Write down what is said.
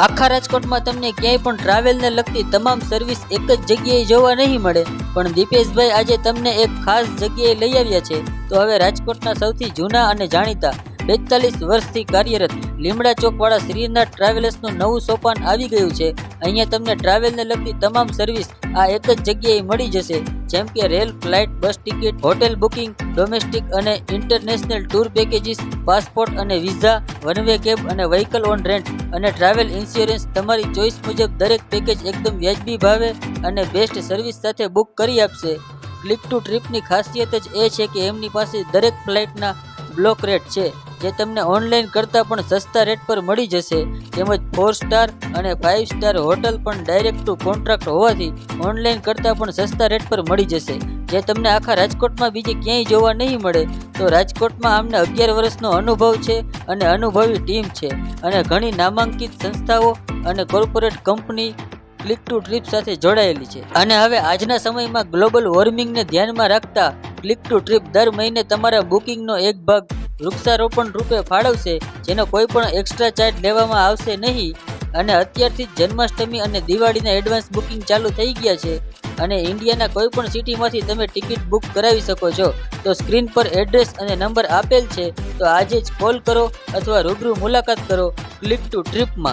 આખા રાજકોટમાં તમને ક્યાંય પણ ટ્રાવેલને લગતી તમામ સર્વિસ એક જ જગ્યાએ જોવા નહીં મળે. પણ દીપેશભાઈ આજે તમને એક ખાસ જગ્યાએ લઈ આવ્યા છે. તો હવે રાજકોટના સૌથી જૂના અને જાણીતા બેતાલીસ વર્ષથી કાર્યરત લીમડા ચોકવાળા શ્રીનાથ ટ્રાવેલ્સનું નવું સોપાન આવી ગયું છે. અહીંયા તમને ટ્રાવેલને લગતી તમામ સર્વિસ આ એક જ જગ્યાએ મળી જશે, જેમ કે rail, flight, bus ticket, hotel booking, domestic અને ઇન્ટરનેશનલ ટૂર પેકેજીસ, પાસપોર્ટ અને વિઝા વન વે કેબ અને વ્હીકલ ઓન રેન્ટ અને ટ્રાવેલ ઇન્સ્યોરન્સ તમારી ચોઈસ મુજબ દરેક પેકેજ એકદમ વ્યાજબી ભાવે અને બેસ્ટ સર્વિસ સાથે બુક કરી આપશે. ક્લિક ટુ ટ્રીપની ખાસિયત જ એ છે કે એમની પાસે દરેક ફ્લાઇટના બ્લોક રેટ છે. જે તમને ઓનલાઈન કરતાં પણ સસ્તા રેટ પર મળી જશે. તેમજ ફોર સ્ટાર અને ફાઇવ સ્ટાર હોટલ પણ ડાયરેક્ટ ટુ કોન્ટ્રાક્ટ હોવાથી ઓનલાઈન કરતાં પણ સસ્તા રેટ પર મળી જશે. જે તમને આખા રાજકોટમાં બીજે ક્યાંય જોવા નહીં મળે, તો રાજકોટમાં આમને અગિયાર વર્ષનો અનુભવ છે અને અનુભવી ટીમ છે. અને ઘણી નામાંકિત સંસ્થાઓ અને corporate company Click to Trip સાથે જોડાયેલી છે. અને હવે આજના સમયમાં ગ્લોબલ વોર્મિંગને ધ્યાનમાં રાખતા ક્લિક ટુ ટ્રીપ દર મહિને તમારા બુકિંગનો એક ભાગ વૃક્ષારોપણ રૂપે ફાળવશે, જેનો કોઈ પણ એક્સ્ટ્રા ચાર્જ લેવામાં આવશે નહીં. અને અત્યારથી જ જન્માષ્ટમી અને દિવાળીના એડવાન્સ બુકિંગ ચાલુ થઈ ગયા છે. અને ઇન્ડિયાના કોઈ પણ સિટીમાંથી તમે ટિકિટ બુક કરાવી શકો છો. તો સ્ક્રીન પર એડ્રેસ અને નંબર આપેલ છે. તો આજે જ કોલ કરો અથવા રૂબરૂ મુલાકાત કરો. Click two ટ્રીપમાં